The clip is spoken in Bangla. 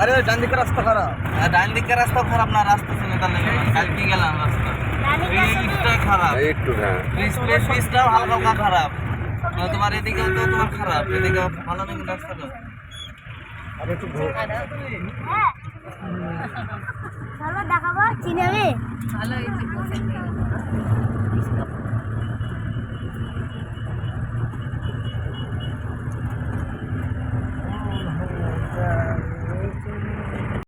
আরে ডান দিকের রাস্তা খারাপ। আর ডান দিকের রাস্তা খারাপ না রাস্তা শুনে তাহলে কালকে গেলাম রাস্তা। পিচটা খারাপ। একটু হ্যাঁ। পিচটাও হালকা হালকা খারাপ। তোমার এদিকেও তো তোমার খারাপ। এদিকে ভালো নাকি রাস্তাটা? আর একটু। হ্যাঁ। দেখাবো। চিনে ভালো হয়েছে